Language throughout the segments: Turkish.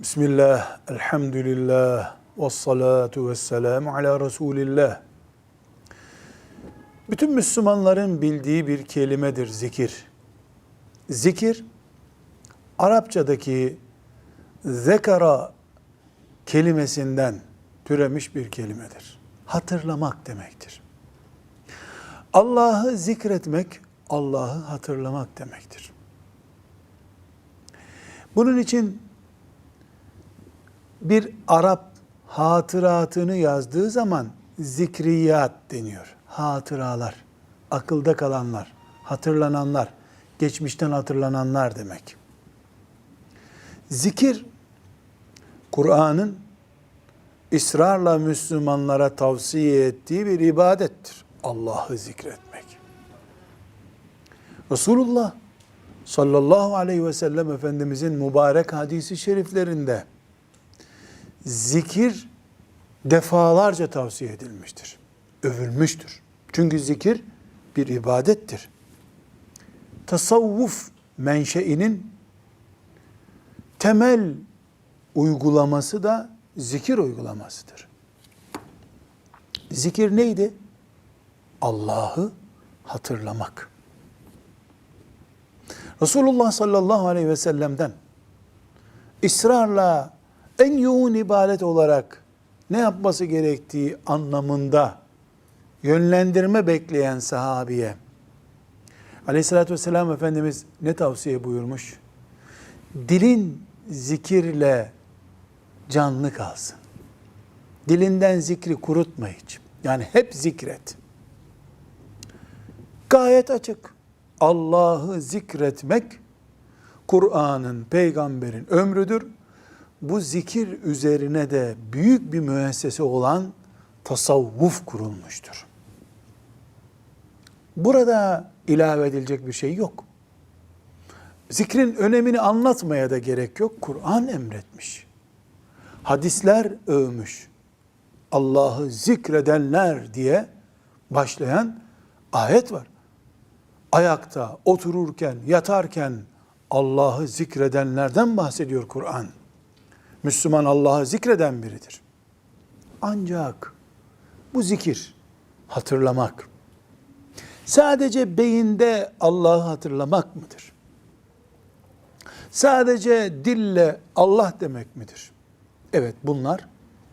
Bismillah, elhamdülillah, ve salatu ve selamu ala Resulillah. Bütün Müslümanların bildiği bir kelimedir zikir. Zikir, Arapçadaki zekara kelimesinden türemiş bir kelimedir. Hatırlamak demektir. Allah'ı zikretmek, Allah'ı hatırlamak demektir. Bunun için bir Arap hatıratını yazdığı zaman zikriyat deniyor. Hatıralar, akılda kalanlar, hatırlananlar, geçmişten hatırlananlar demek. Zikir, Kur'an'ın ısrarla Müslümanlara tavsiye ettiği bir ibadettir. Allah'ı zikretmek. Resulullah sallallahu aleyhi ve sellem Efendimizin mübarek hadisi şeriflerinde zikir defalarca tavsiye edilmiştir. Övülmüştür. Çünkü zikir bir ibadettir. Tasavvuf menşeinin temel uygulaması da zikir uygulamasıdır. Zikir neydi? Allah'ı hatırlamak. Resulullah sallallahu aleyhi ve sellem'den ısrarla en yoğun ibadet olarak ne yapması gerektiği anlamında yönlendirme bekleyen sahabiye aleyhissalatü vesselam Efendimiz ne tavsiye buyurmuş? Dilin zikirle canlı kalsın. Dilinden zikri kurutma hiç. Yani hep zikret. Gayet açık. Allah'ı zikretmek Kur'an'ın, peygamberin ömrüdür. Bu zikir üzerine de büyük bir müessese olan tasavvuf kurulmuştur. Burada ilave edilecek bir şey yok. Zikrin önemini anlatmaya da gerek yok. Kur'an emretmiş. Hadisler övmüş. Allah'ı zikredenler diye başlayan ayet var. Ayakta, otururken, yatarken Allah'ı zikredenlerden bahsediyor Kur'an. Müslüman Allah'ı zikreden biridir. Ancak bu zikir, hatırlamak, sadece beyinde Allah'ı hatırlamak mıdır? Sadece dille Allah demek midir? Evet bunlar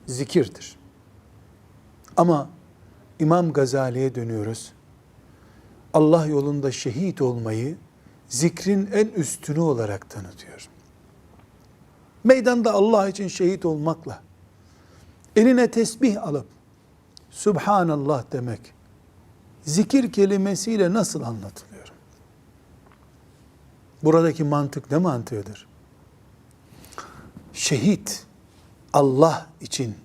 zikirdir. Ama İmam Gazali'ye dönüyoruz. Allah yolunda şehit olmayı zikrin en üstünü olarak tanıtıyor. Meydanda Allah için şehit olmakla eline tesbih alıp Subhanallah demek zikir kelimesiyle nasıl anlatılıyor? Buradaki mantık ne mantığıdır? Şehit Allah için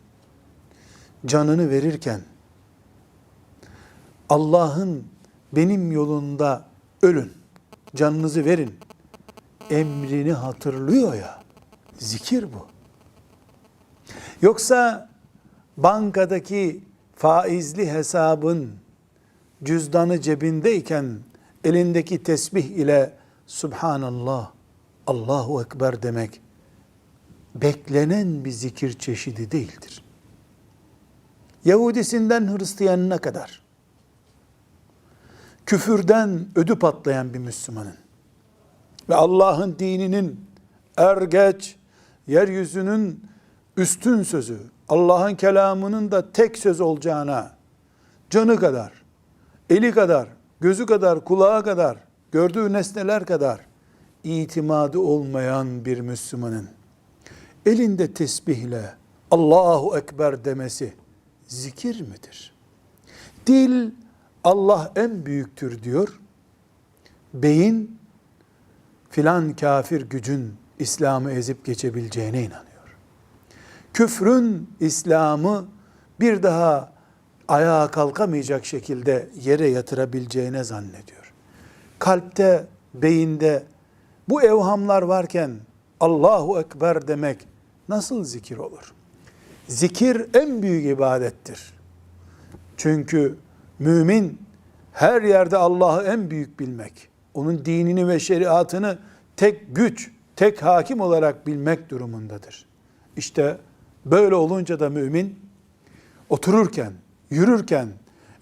canını verirken Allah'ın benim yolunda ölün, canınızı verin emrini hatırlıyor ya. Zikir bu. Yoksa bankadaki faizli hesabın cüzdanı cebindeyken elindeki tesbih ile Subhanallah, Allahu Ekber demek beklenen bir zikir çeşidi değildir. Yahudisinden Hristiyanına kadar küfürden ödü patlayan bir Müslümanın ve Allah'ın dininin er geç yeryüzünün üstün sözü, Allah'ın kelamının da tek söz olacağına canı kadar, eli kadar, gözü kadar, kulağı kadar, gördüğü nesneler kadar itimadı olmayan bir Müslümanın elinde tesbihle Allahu Ekber demesi zikir midir? Dil Allah en büyüktür diyor. Beyin filan kafir gücün İslam'ı ezip geçebileceğine inanıyor. Küfrün İslam'ı bir daha ayağa kalkamayacak şekilde yere yatırabileceğine zannediyor. Kalpte, beyinde bu evhamlar varken Allahu Ekber demek nasıl zikir olur? Zikir en büyük ibadettir. Çünkü mümin her yerde Allah'ı en büyük bilmek, onun dinini ve şeriatını tek güç, tek hakim olarak bilmek durumundadır. İşte böyle olunca da mümin otururken, yürürken,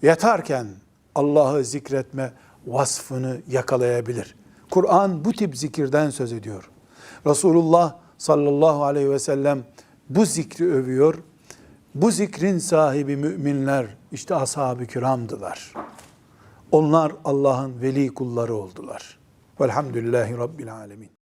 yatarken Allah'ı zikretme vasfını yakalayabilir. Kur'an bu tip zikirden söz ediyor. Resulullah sallallahu aleyhi ve sellem bu zikri övüyor. Bu zikrin sahibi müminler işte ashab-ı kiramdılar. Onlar Allah'ın veli kulları oldular. Velhamdülillahi Rabbil alemin.